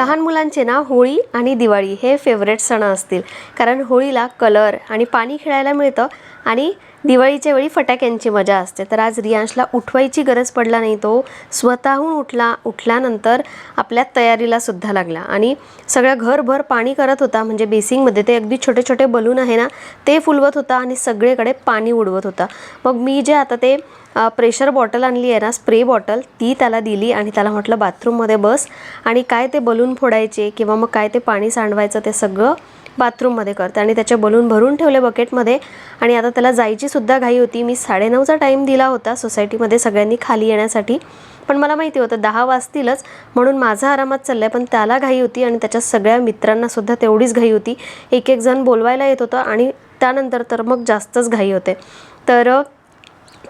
लहान मुलांचे ना होळी आणि दिवाळी हे फेवरेट सण असतील. कारण होळीला कलर आणि पाणी खेळायला मिळतं आणि दिवाळीच्या वेळी फटाक्यांची मजा असते. तर आज रियांशला उठवायची गरज पडला नाही तो स्वतःहून उठला उठल्यानंतर आपल्या तयारीला सुद्धा लागला. आणि सगळं घरभर पाणी करत होता म्हणजे बेसिंगमध्ये ते अगदी छोटे छोटे बलून आहे ना ते फुलवत होता आणि सगळीकडे पाणी उडवत होता. मग मी जे आता ते प्रेशर बॉटल आणली आहे ना स्प्रे बॉटल ती त्याला दिली आणि त्याला म्हटलं बाथरूममध्ये बस. आणि काय ते बलून फोडायचे किंवा मग काय ते पाणी सांडवायचं ते सगळं बाथरूममध्ये करते आणि त्याचे बलून भरून ठेवले बकेटमध्ये आणि आता त्याला जायचीसुद्धा घाई होती. मी साडेनऊचा टाईम दिला होता सोसायटीमध्ये सगळ्यांनी खाली येण्यासाठी. पण मला माहिती होतं दहा वाजतीलच. म्हणून माझा आरामात चाललाय पण त्याला घाई होती आणि त्याच्या सगळ्या मित्रांनासुद्धा तेवढीच घाई होती. एक एक जण बोलवायला येत होतं आणि त्यानंतर तर मग जास्तच घाई होते. तर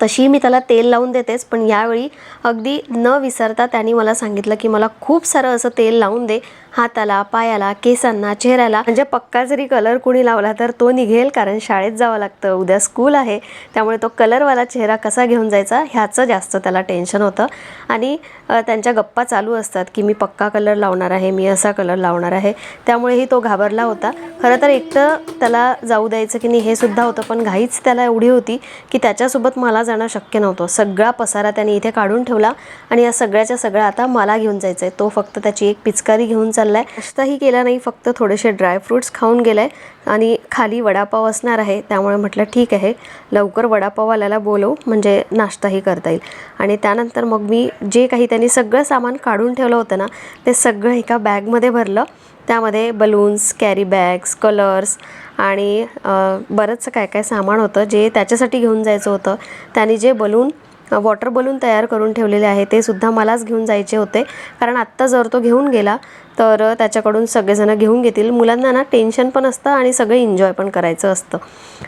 तशी मी त्याला तेल लावून देतेच पण यावेळी अगदी न विसरता त्यांनी मला सांगितलं की मला खूप सारं असं तेल लावून दे हाताला पायाला केसांना चेहऱ्याला. म्हणजे पक्का जरी कलर कुणी लावला तर तो निघेल कारण शाळेत जावं लागतं. उद्या स्कूल आहे त्यामुळे तो कलरवाला चेहरा कसा घेऊन जायचा ह्याचं जास्त त्याला टेन्शन होतं. आणि त्यांच्या गप्पा चालू असतात की मी पक्का कलर लावणार आहे मी असा कलर लावणार आहे. त्यामुळेही तो घाबरला होता. खरं तर एकटं त्याला जाऊ द्यायचं की नाही हे सुद्धा होतं पण घाईच त्याला एवढी होती की त्याच्यासोबत मला जाणं शक्य नव्हतं. सगळा पसारा त्याने इथे काढून ठेवला आणि या सगळ्याच्या सगळा आता मला घेऊन जायचं आहे तो फक्त त्याची एक पिचकारी घेऊन चाललाय. नाश्ताही केला नाही फक्त थोडेसे ड्रायफ्रुट्स खाऊन गेलाय. आणि खाली वडापाव असणार आहे त्यामुळे म्हटलं ठीक आहे. लवकर वडापाववाल्याला बोलवू म्हणजे नाश्ताही करता येईल. आणि त्यानंतर मग मी जे काही त्यांनी सगळं सामान काढून ठेवलं होतं ना ते सगळं एका बॅगमध्ये भरलं. त्यामध्ये बलून्स कॅरी बॅग्स कलर्स आणि बरंचसं काय काय सामान होतं जे त्याच्यासाठी घेऊन जायचं होतं. त्याने जे बलून वॉटर बलून तयार करून ठेवलेले आहे. ते सुद्धा मलाच घेऊन जायचे होते. कारण आत्ता जर तो घेऊन गेला तर त्याच्याकडून सगळेजणं घेऊन घेतील. मुलांना ना टेन्शन पण असतं आणि सगळं एन्जॉय पण करायचं असतं.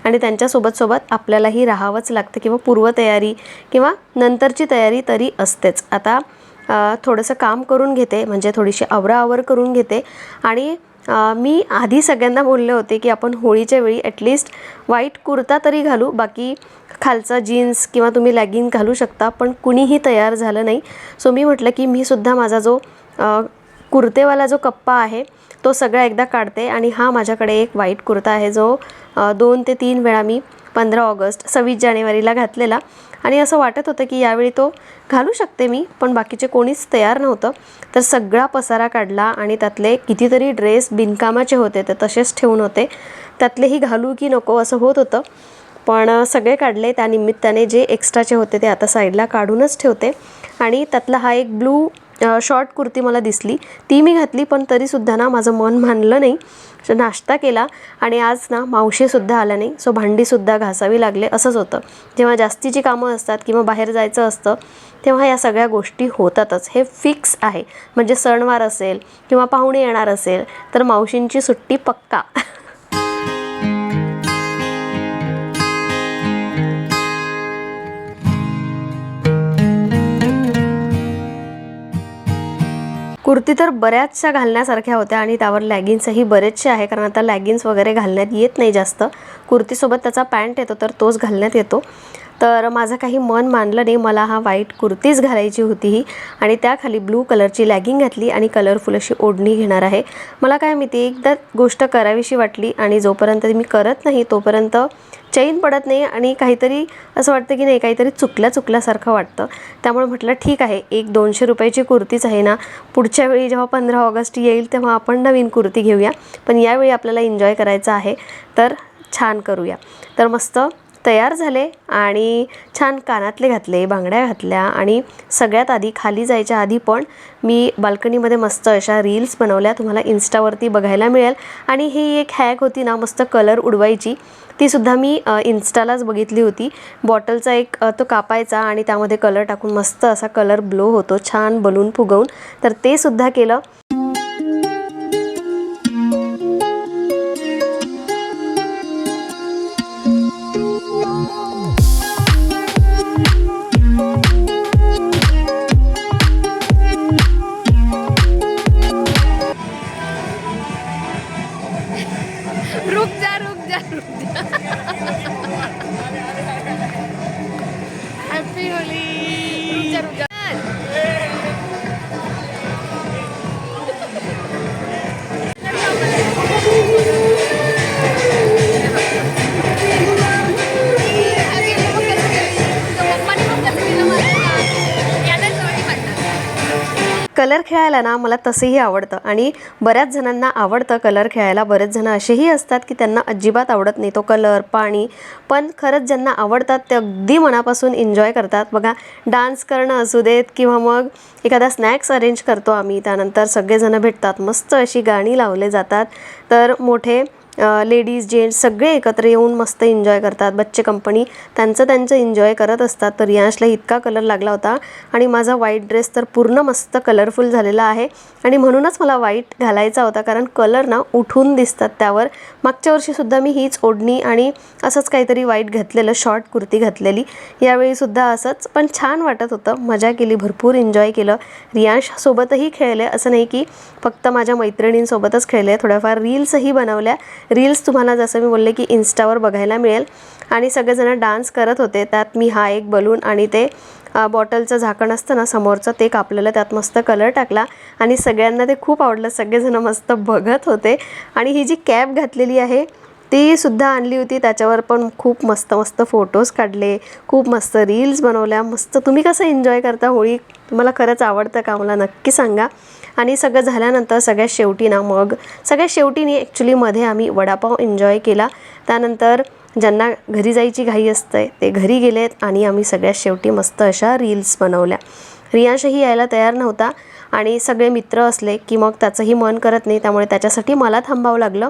आणि त्यांच्यासोबत सोबत आपल्यालाही राहावंच लागतं किंवा पूर्वतयारी किंवा नंतरची तयारी तरी असतेच. आता थोडंसं काम करून घेते म्हणजे थोडीशी आवराआवर करून घेते. आणि मी आधी सगळ्यांना बोलले होते की आपण होळीच्या वेळी ॲटलिस्ट व्हाईट कुर्ता तरी घालू बाकी खालचा जीन्स किंवा तुम्ही लॅगिन घालू शकता पण कुणीही तयार झालं नाही. सो मी म्हटलं की मी सुद्धा माझा जो कुर्तेवाला जो कप्पा आहे तो सगळा एकदा काढते आणि हा माझ्याकडे एक व्हाईट कुर्ता आहे जो दोन ते तीन वेळा मी पंधरा ऑगस्ट सव्वीस जानेवारीला घातलेला. आणि असं वाटत होतं की यावेळी तो घालू शकते मी पण बाकीचे कोणीच तयार नव्हतं. तर सगळा पसारा काढला आणि त्यातले कितीतरी ड्रेस बिनकामाचे होते ते तसेच ठेवून होते. त्यातलेही घालू की नको असं होत होतं. पण सगळे काढले. त्यानिमित्ताने जे एक्स्ट्राचे होते ते आता साईडला काढूनच ठेवते. आणि त्यातला हा एक ब्लू शॉर्ट कुर्ती मला दिसली. ती मी घातली पण तरीसुद्धा ना माझं मन मानलं नाही. सो नाश्ता केला आणि आज ना मावशीसुद्धा आला नाही. सो भांडीसुद्धा घासावी लागले असंच होतं. जेव्हा जास्तीची कामं असतात किंवा बाहेर जायचं असतं तेव्हा या सगळ्या गोष्टी होतातच. हे फिक्स आहे. म्हणजे सणवार असेल किंवा पाहुणे येणार असेल तर मावशींची सुट्टी पक्का. कुर्ती तर बऱ्याचशा घालण्यासारख्या होत्या आणि त्यावर लॅगिन्सही बरेचसे आहे कारण आता लॅगिन्स वगैरे घालण्यात येत नाही जास्त. कुर्तीसोबत त्याचा पॅन्ट येतो तर तोच घालण्यात येतो. तर माझं काही मन मानलं नाही. मला हा व्हाईट कुर्तीच घालायची होती ही आणि त्याखाली ब्लू कलरची लॅगिंग घातली आणि कलरफुल अशी ओढणी घेणार आहे. मला काय माहिती एकदा गोष्ट करावीशी वाटली आणि जोपर्यंत मी करत नाही तोपर्यंत चैन पडत नाही आणि काहीतरी असं वाटतं की नाही काहीतरी चुकल्या चुकल्यासारखं वाटतं. त्यामुळे म्हटलं ठीक आहे एक दोनशे रुपयाची कुर्तीच आहे ना. पुढच्या वेळी जेव्हा पंधरा ऑगस्ट येईल तेव्हा आपण नवीन कुर्ती घेऊया. पण यावेळी आपल्याला एन्जॉय करायचं आहे. तर छान करूया. तर मस्त तयार झाले आणि छान कानातले घातले बांगड्या घातल्या आणि सगळ्यात आधी खाली जायच्या आधी पण मी बाल्कनीमध्ये मस्त अशा रील्स बनवल्या. तुम्हाला इन्स्टावरती बघायला मिळेल. आणि ही एक हॅक होती ना मस्त कलर उडवायची तीसुद्धा मी इन्स्टालाच बघितली होती. बॉटलचा एक तो कापायचा आणि त्यामध्ये कलर टाकून मस्त असा कलर ब्लो होतो छान बलून फुगवून. तर ते सुद्धा केलं. कलर खेळायला ना मला तसंही आवडतं. आणि बऱ्याच जणांना आवडतं कलर खेळायला. बरेच जण असेही असतात की त्यांना अजिबात आवडत नाही तो कलर पाणी. पण खरंच ज्यांना आवडतात ते अगदी मनापासून एन्जॉय करतात. बघा डान्स करणं असू देत किंवा मग एखादा स्नॅक्स अरेंज करतो आम्ही. त्यानंतर सगळेजणं भेटतात. मस्त अशी गाणी लावले जातात. तर मोठे लेडीज जेंट्स सगळे एकत्र येऊन मस्त एन्जॉय करतात. बच्चे कंपनी त्यांचं त्यांचं एन्जॉय करत असतात. तर रियांशला इतका कलर लागला होता. आणि माझा व्हाईट ड्रेस तर पूर्ण मस्त कलरफुल झालेला आहे. आणि म्हणूनच मला व्हाईट घालायचा होता. कारण कलर ना उठून दिसतात त्यावर. मागच्या वर्षीसुद्धा मी हीच ओढणी आणि असंच काहीतरी व्हाईट घातलेलं शॉर्ट कुर्ती घातलेली. यावेळीसुद्धा असंच. पण छान वाटत होतं. मजा केली. भरपूर एन्जॉय केलं. रियांशसोबतही खेळले. असं नाही की फक्त माझ्या मैत्रिणींसोबतच खेळले. थोड्याफार रील्सही बनवल्या. रील्स तुम्हाला जसं मी बोलले की इन्स्टावर बघायला मिळेल. आणि सगळेजण डान्स करत होते त्यात मी हा एक बलून आणि ते बॉटलचं झाकण असतं ना समोरचं ते कापलेलं त्यात मस्त कलर टाकला. आणि सगळ्यांना ते खूप आवडलं सगळेजण मस्त बघत होते. आणि ही जी कॅप घातलेली आहे ती सुद्धा आणली होती. त्याच्यावर पण खूप मस्त मस्त फोटोज काढले खूप मस्त रील्स बनवल्या मस्त. तुम्ही कसं एन्जॉय करता होळी? तुम्हाला खरंच आवडतं का? मला नक्की सांगा. आणि सगळं झाल्यानंतर सगळ्यात शेवटी ना मग सगळ्यात शेवटीने ॲक्च्युलीमध्ये ॲक्च्युली मध्ये आम्ही वडापाव एन्जॉय केला. त्यानंतर ज्यांना घरी जायची घाई असते ते घरी गेलेत आणि आम्ही सगळ्यात शेवटी मस्त अशा रील्स बनवल्या. रियांशही यायला तयार नव्हता आणि सगळे मित्र असले की मग त्याचंही मन करत नाही त्यामुळे त्याच्यासाठी मला थांबावं लागलं.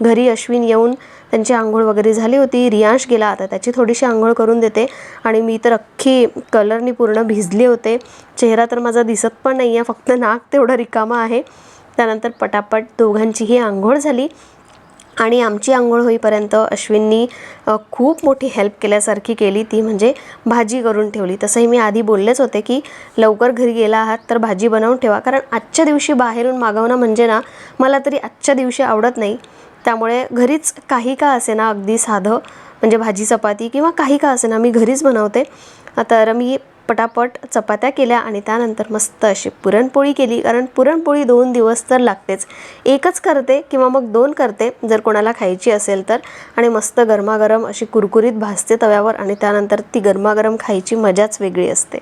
घरी अश्विन येऊन त्यांची आंघोळ वगैरे झाली होती. रियांश गेला. आता त्याची थोडीशी आंघोळ करून देते. आणि मी तर अख्खी कलरनी पूर्ण भिजले होते. चेहरा तर माझा दिसत पण नाही आहे फक्त नाक तेवढं रिकामा आहे. त्यानंतर पटापट दोघांचीही आंघोळ झाली. आणि आमची आंघोळ होईपर्यंत अश्विननी खूप मोठी हेल्प केल्यासारखी केली. ती म्हणजे भाजी करून ठेवली. तसंही मी आधी बोललेच होते की लवकर घरी गेला आहात तर भाजी बनवून ठेवा. कारण आजच्या दिवशी बाहेरून मागवणं म्हणजे ना मला तरी आजच्या दिवशी आवडत नाही. त्यामुळे घरीच काही का असेना अगदी साधं म्हणजे भाजी चपाती किंवा काही का असेना मी घरीच बनवते. तर मी पटापट चपात्या केल्या आणि त्यानंतर मस्त अशी पुरणपोळी केली. कारण पुरणपोळी दोन दिवस तर लागतेच. एकच करते किंवा मग दोन करते जर कोणाला खायची असेल तर. आणि मस्त गरमागरम अशी कुरकुरीत भाजते तव्यावर आणि त्यानंतर ती गरमागरम खायची मजाच वेगळी असते.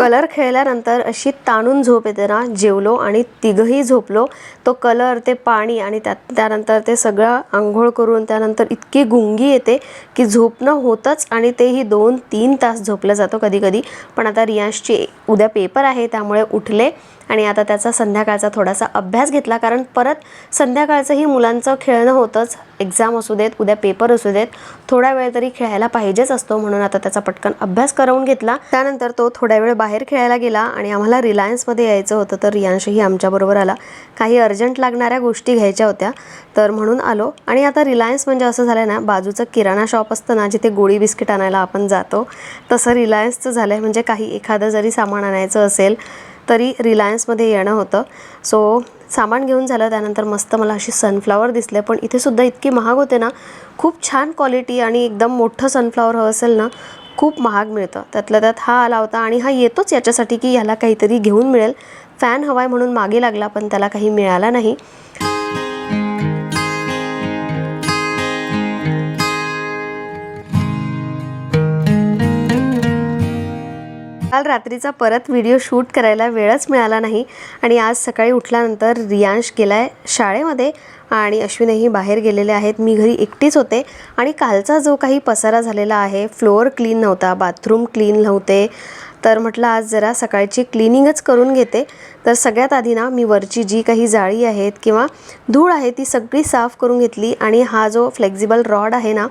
कलर खेळल्यानंतर अशी ताणून झोप येते ना जेवलो आणि तिघंही झोपलो. तो कलर ते पाणी आणि त्यात त्यानंतर ते सगळं आंघोळ करून त्यानंतर इतकी गुंगी येते की झोपणं होतंच आणि तेही दोन तीन तास झोपलं जातो कधी कधी पण आता रियांशची उद्या पेपर आहे त्यामुळे उठले. आणि आता त्याचा संध्याकाळचा थोडासा अभ्यास घेतला कारण परत संध्याकाळचंही मुलांचं खेळणं होतंच. एक्झाम असू देत उद्या पेपर असू देत थोडा वेळ तरी खेळायला पाहिजेच असतो म्हणून आता त्याचा पटकन अभ्यास करवून घेतला. त्यानंतर तो थोड्या वेळ बाहेर खेळायला गेला आणि आम्हाला रिलायन्समध्ये यायचं होतं तर रियांशही आमच्याबरोबर आला. काही अर्जंट लागणाऱ्या गोष्टी घ्यायच्या होत्या तर म्हणून आलो. आणि आता रिलायन्स म्हणजे असं झालं ना बाजूचं किराणा शॉप असतं ना जिथे गोळी बिस्किट आणायला आपण जातो तसं रिलायन्सचं झालं आहे म्हणजे काही एखादं जरी सामान आणायचं असेल तरी रिलायन्समध्ये येणं होतं. सो सामान घेऊन झालं त्यानंतर मस्त मला अशी सनफ्लावर दिसले. पण इथे सुद्धा इतकी महाग होते ना खूप छान क्वालिटी आणि एकदम मोठं सनफ्लावर हवं असेल ना खूप महाग मिळतं. त्यातल्या त्यात हा आला होता आणि हा येतोच याच्यासाठी की ह्याला काहीतरी घेऊन मिळेल. फॅन हवाय म्हणून मागे लागला पण त्याला काही मिळाला नाही. काल रात्रीचा परत व्हिडिओ शूट करायला वेळच मिळाला नाही आणि आज सकाळी उठल्यानंतर रियांश गेलाय शाळेमध्ये आणि अश्विनही बाहेर गेलेले आहेत. मी घरी एकटीच होते आणि कालचा जो काही पसारा झालेला आहे फ्लोअर क्लीन नव्हता बाथरूम क्लीन नव्हते तर म्हटलं आज जरा सकाळची क्लिनिंगच करून घेते. तर सगळ्यात आधी ना मी वरची जी काही जाळी आहेत किंवा धूळ आहे ती सगळी साफ करून घेतली आणि हा जो फ्लेक्झिबल रॉड आहे ना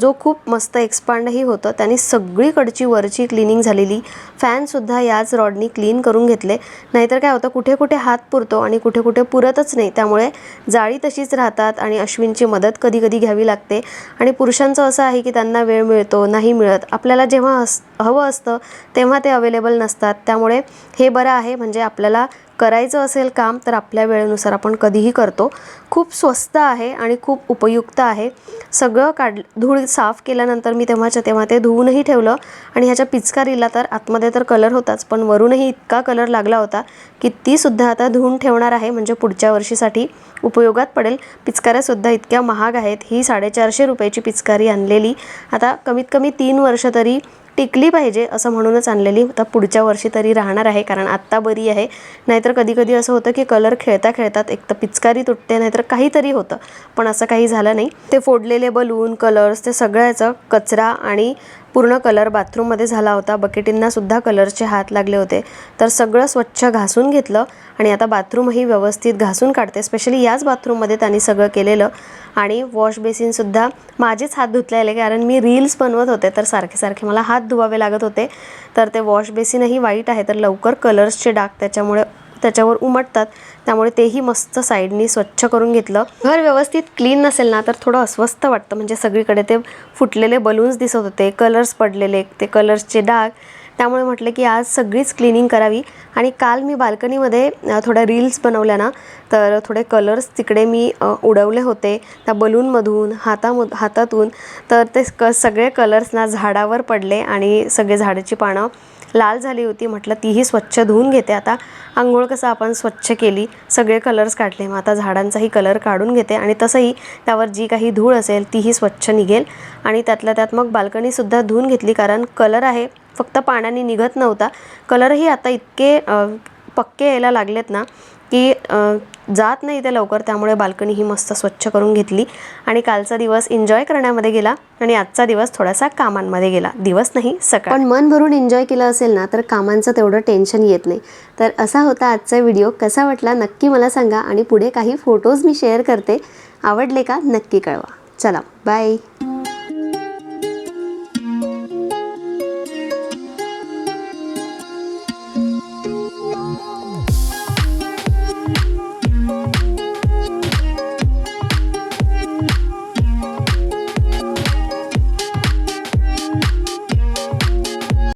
जो खूप मस्त एक्सपांडही होतं त्याने सगळीकडची वरची क्लिनिंग झालेली. फॅनसुद्धा याच रॉडनी क्लीन करून घेतले. नाहीतर काय होतं कुठे कुठे हात पुरतो आणि कुठे कुठे पुरतच नाही. त्यामुळे जाळी तशीच राहतात आणि अश्विनची मदत कधी कधी घ्यावी लागते. आणि पुरुषांचं असं आहे की त्यांना वेळ मिळतो नाही मिळत. आपल्याला जेव्हा अस हवं असतं तेव्हा ते अवेलेबल नसतात. त्यामुळे हे बरं आहे. म्हणजे आपल्याला करायचं असेल काम तर आपल्या वेळेनुसार आपण कधीही करतो. खूप स्वस्त आहे आणि खूप उपयुक्त आहे. सगळं काढ धूळ साफ केल्यानंतर मी तेव्हाच्या तेव्हा ते धुवूनही ठेवलं आणि ह्याच्या पिचकारीला तर आतमध्ये तर कलर होताच पण वरूनही इतका कलर लागला होता की तीसुद्धा आता धुवून ठेवणार आहे म्हणजे पुढच्या वर्षीसाठी उपयोगात पडेल. पिचकाऱ्यासुद्धा इतक्या महाग आहेत. ही साडेचारशे रुपयाची पिचकारी आणलेली. आता कमीत कमी तीन वर्ष तरी टिकली पाहिजे असं म्हणूनच आणलेली आता पुढच्या वर्षी तरी राहणार आहे कारण आत्ता बरी आहे. नाहीतर कधी कधी असं होतं की कलर खेळता खेळतात एक तर पिचकारी तुटते नाहीतर काहीतरी होतं. पण असं काही झालं नाही. ते फोडलेले बलून कलर्स ते सगळ्याचं कचरा आणि पूर्ण कलर बाथरूममध्ये झाला होता. बकेटींनासुद्धा कलरचे हात लागले होते. तर सगळं स्वच्छ घासून घेतलं आणि आता बाथरूमही व्यवस्थित घासून काढते. स्पेशली याच बाथरूममध्ये त्यांनी सगळं केलेलं. आणि वॉश बेसिनसुद्धा माझेच हात धुतलेले कारण मी रील्स बनवत होते. तर सारखे सारखे मला हात धुवावे लागत होते. तर ते वॉश बेसिनही वाईट आहे. तर लवकर कलर्सचे डाग त्याच्यामुळे त्याच्यावर उमटतात. त्यामुळे तेही मस्त साईडनी स्वच्छ करून घेतलं. घर व्यवस्थित क्लीन नसेल ना तर थोडं अस्वस्थ वाटतं. म्हणजे सगळीकडे ते फुटलेले बलून्स दिसत होते. कलर्स पडलेले ते कलर्सचे डाग. त्यामुळे म्हटलं की आज सगळीच क्लिनिंग करावी. आणि काल मी बाल्कनीमध्ये थोड्या रील्स बनवल्या ना तर थोडे कलर्स तिकडे मी उडवले होते. त्या बलूनमधून हाताम हातातून. तर ते क सगळे कलर्स ना झाडावर पडले आणि सगळे झाडाची पानं लाल झाली होती. म्हटलं तीही स्वच्छ धुवून घेते. आता आंघोळ कसं आपण स्वच्छ केली? सगळे कलर्स काढले. मग आता झाडांचाही कलर काढून घेते आणि तसंही त्यावर जी काही धूळ असेल तीही स्वच्छ निघेल. आणि त्यातल्या त्यात मग बाल्कनीसुद्धा धुवून घेतली कारण कलर आहे. फक्त पाण्याने निघत नव्हता. कलरही आता इतके पक्के यायला लागलेत ना की जात नाही ते लवकर त्यामुळे बाल्कनी ही मस्त स्वच्छ करून घेतली. आणि कालचा दिवस एन्जॉय करण्यामध्ये गेला आणि आजचा दिवस थोडासा कामांमध्ये गेला. दिवस नाही सकाळ. पण मन भरून एन्जॉय केलं असेल ना तर कामांचं तेवढं टेन्शन येत नाही. तर असा होता आजचा व्हिडिओ कसा वाटला नक्की मला सांगा आणि पुढे काही फोटोज मी शेअर करते. आवडले का नक्की कळवा. चला बाय